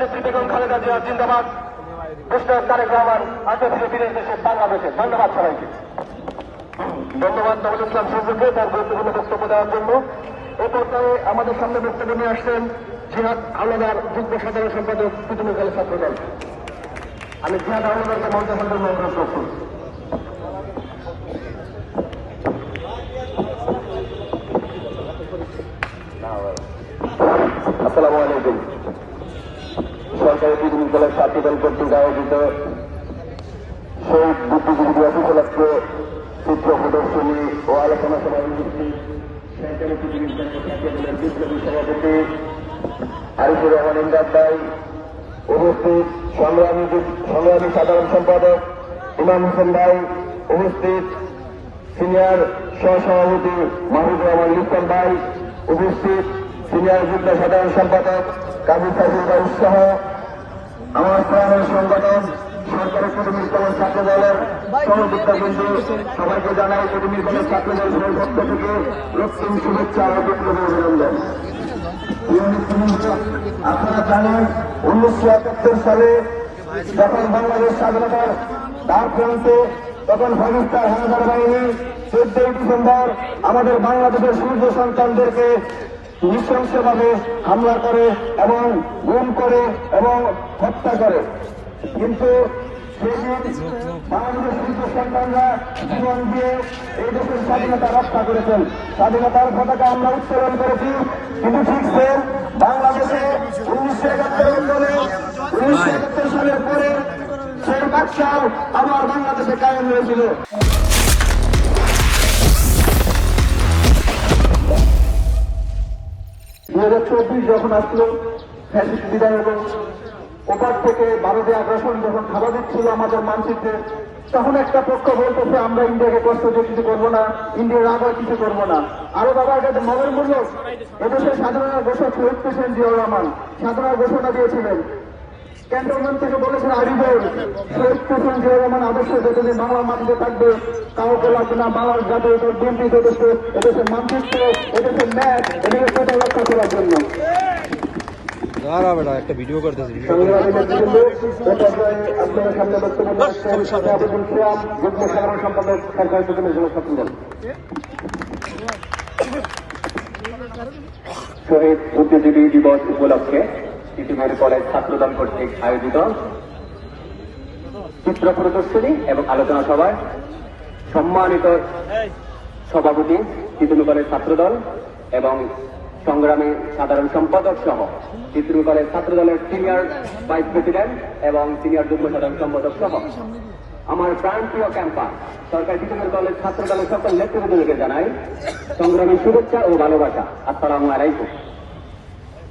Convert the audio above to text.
নেত্রী বেগম খালেদা জিয়া জিন্দাবাদ। মিস্টার তারেক রহমান আজকে ফিরে ফিরে এসেছে বাংলাদেশে। ধন্যবাদ সবাইকে। ধন্যবাদ নবুল ইসলাম সূর্যকে তার গুরুত্বপূর্ণ বক্তব্য দেওয়ার জন্য। এ পর্যায়ে আমাদের সামনে বক্তব্য নিয়ে আসছেন জিহাদ হাওলাদার যুগ্ম সাধারণ সম্পাদক পুতুল খালেদ ছাত্রদল। আমি জিহাদ হাওলাদারকে মঞ্চ সম্পন্ন অনুরোধ করছি। সরকারি বিদ্যুৎ কলেজ ছাত্রদল কর্তৃক আয়োজিত শহীদ বুদ্ধিজীবী দিবস উপলক্ষে চিত্র প্রদর্শনী ও আলোচনা ছাত্রদলের বিপ্লবী সভাপতি আরিফুর রহমান ইমদাদ ভাই উপস্থিত। সংগ্রামী সংগ্রামী সাধারণ সম্পাদক ইমাম হোসেন ভাই উপস্থিত। সিনিয়র সহসভাপতি মাহবুব রহমান লিপ্তন ভাই উপস্থিত। সিনিয়র যুগ্ম সাধারণ সম্পাদক কাজী সাইফুল ভাই সহ আমার প্রাণের সংগঠন সরকারের প্রতিনিধি কলেজ ছাত্র দলের সহযোগিতা বিন্দু সবাইকে জানাই প্রতিনিধি কলেজ ছাত্র দলের পক্ষ থেকে রক্তিম শুভেচ্ছা ও বিপ্লবী অভিনন্দন। আপনারা জানেন, উনিশশো একাত্তর সালে যখন বাংলাদেশ স্বাধীনতার দ্বার প্রান্তে, তখন পাকিস্তান হানাদার বাহিনী চোদ্দই ডিসেম্বর আমাদের বাংলাদেশের সূর্য সন্তানদেরকে নৃশংসভাবে হামলা করে এবং গুম করে এবং হত্যা করে। কিন্তু সন্তানরা জীবন দিয়ে এই দেশের স্বাধীনতা রক্ষা করেছেন। স্বাধীনতার আমরা করেছি। কিন্তু ঠিক বাংলাদেশে উনিশশো একাত্তর পরে সেই বাংলাদেশে কায়েম হয়েছিল। হাজার চব্বিশ যখন আসলো, ফ্যাসিস্ট বিদায় এবং ওপার থেকে ভারতে আগ্রাসন যখন খাওয়া দিচ্ছিল আমাদের মানচিত্রে, তখন একটা পক্ষ বলতেছে, আমরা ইন্ডিয়াকে কষ্ট দিয়ে কিছু করব না, ইন্ডিয়ার হয় কিছু করব না। আরও বাবা, এটা মগের মূল্য এদেশের সাধারণ ঘোষণা শহীদ হোসেন জিয়াউর রহমান সাধারণ ঘোষণা দিয়েছিলেন। ক্যান্টনমেন্ট থেকে বলেছেন আরিফুল শহীদ হোসেন জিয়াউর রহমান আদর্শ যতদিন বাংলা মাটিতে থাকবে, কাউকে লাগবে না, বাংলার জাতীয় বিএনপি যথেষ্ট এদেশের মানচিত্র, এদেশের জন্য দাঁড়া বেটা, একটা ভিডিও করতেছি। শহীদ বুদ্ধিজীবী দিবস উপলক্ষে ইতিমের কলেজ ছাত্রদল কর্তৃক আয়োজিত চিত্র প্রদর্শনী এবং আলোচনা সভায় সম্মানিত সভাপতি তিতুমি কলেজ ছাত্রদল এবং সংগ্রামী সাধারণ সম্পাদক সহ তিতুমি ছাত্র দলের সিনিয়র ভাইস প্রেসিডেন্ট এবং সিনিয়র যুগ্ম সাধারণ সম্পাদক সহ। আমার প্রাণপ্রিয় ক্যাম্পাস সরকার তৃতীয় কলেজ ছাত্রদলের সকল নেতৃবৃন্দকে জানাই সংগ্রামী শুভেচ্ছা ও ভালোবাসা। আসসালামু আলাইকুম।